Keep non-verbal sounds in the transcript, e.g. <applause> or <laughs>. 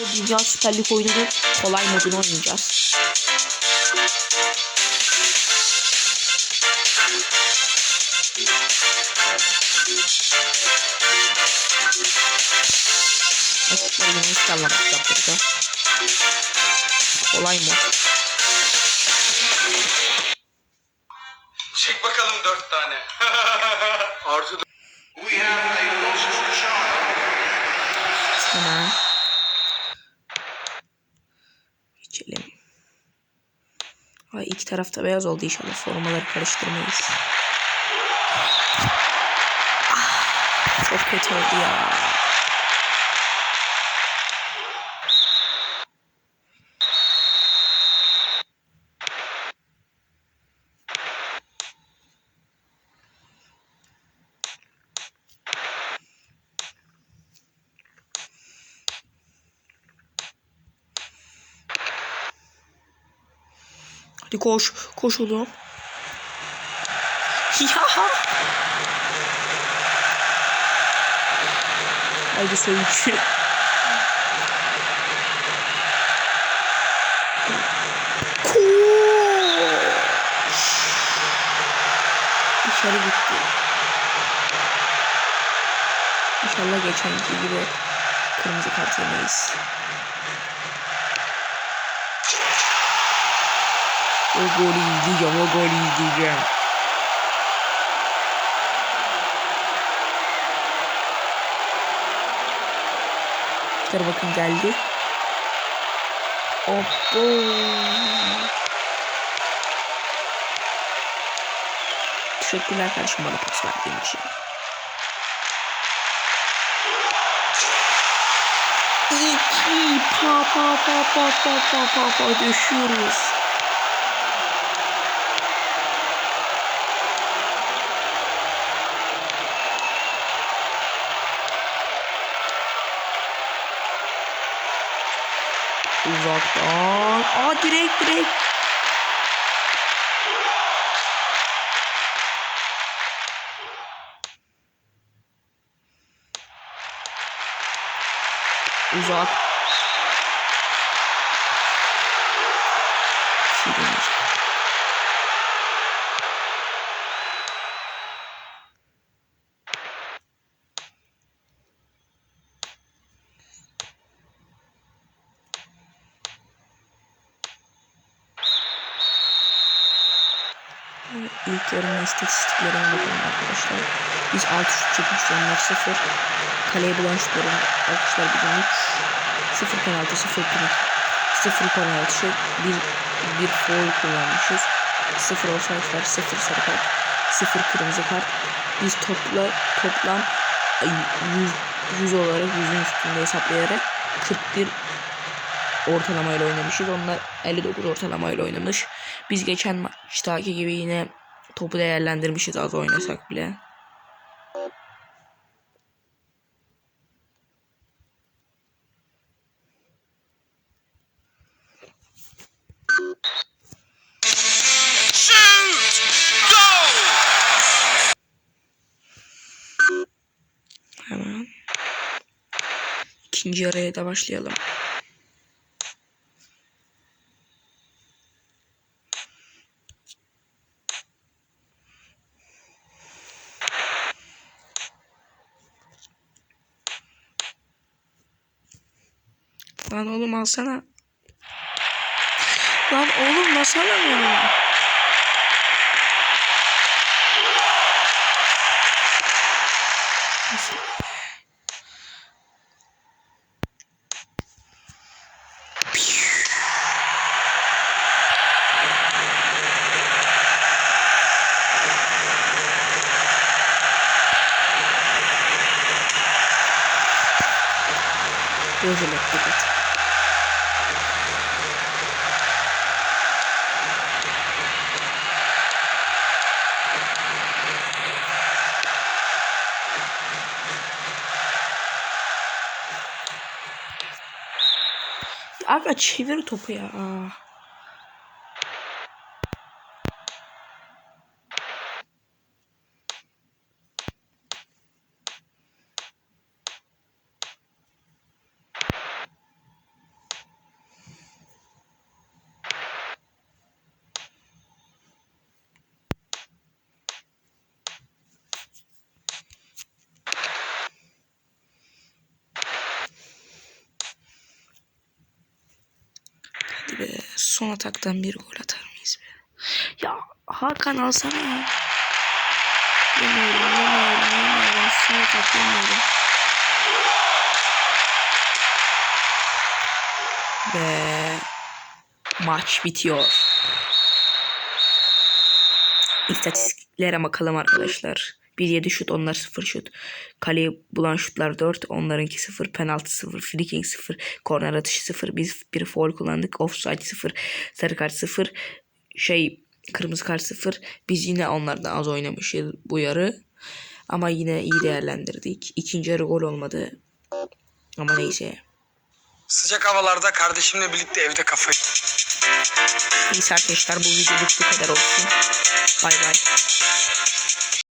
Dünya Süper Lig oyununun kolay modunu oynayacağız. Açıklar yine installamak yaptırdı. Kolay mod. Çek bakalım dört tane. <laughs> Artı Hemen. Geçelim. Ay iki tarafta beyaz oldu inşallah formaları karıştırmayız. Ah, çok kötü oldu ya. Hadi koş. Koş oğlum. <laughs> Ya. Haydi soyuncu. Koş. Dışarı gitti. İnşallah geçenki gibi kırmızı kart yemeyiz. O golü izleyeceğim, o golü izleyeceğim. Dur bakın geldi. Hoppo. Teşekkürler kardeşim bana pas verdiğin için. İki pa pa pa pa pa pa pa pa düşüyoruz. Uzaktan. Aa direkt direkt. Uzak. Şey demeyeceğim. İlk yarının istatistiklerine bakalım arkadaşlar. Biz 6 şut çekmişiz onlar 0. Kaleye bulan şutların arkadaşlar bizim 3. 0 penaltı 0 penaltı. 0 penaltı şey, bir, bir foul kullanmışız. 0 offside var 0 sarı kart. 0 kırmızı kart. Biz topla, toplam 100, 100 olarak 100'ün üstünde hesaplayarak 41 ortalamayla oynamışız. Onlar 59 ortalamayla oynamış. Biz geçen maçtaki gibi yine topu değerlendirmişiz az oynasak bile. Hemen. İkinci yarıya da başlayalım. Lan oğlum alsana. Lan oğlum nasıl alamıyorum? Nasıl? Gözüm dikkat. Aga çevir topu ya. Hadi be. Son ataktan bir gol atar mıyız be? Ya Hakan alsana ya. Yemiyorum, yemiyorum, yemiyorum. Son atak yemiyorum. Ve maç bitiyor. İstatistiklere bakalım arkadaşlar. 1-7 şut, onlar 0 şut. Kaleye bulan şutlar 4, onlarınki 0, penaltı 0, free kick 0, korner atışı 0, biz bir foul kullandık, offside 0, sarı kart 0, şey kırmızı kart 0. Biz yine onlardan az oynamışız bu yarı. Ama yine iyi değerlendirdik. İkinci yarı gol olmadı. Ama neyse. Sıcak havalarda kardeşimle birlikte evde kafayı... Neyse arkadaşlar bu videoluk bu kadar olsun. Bay bay.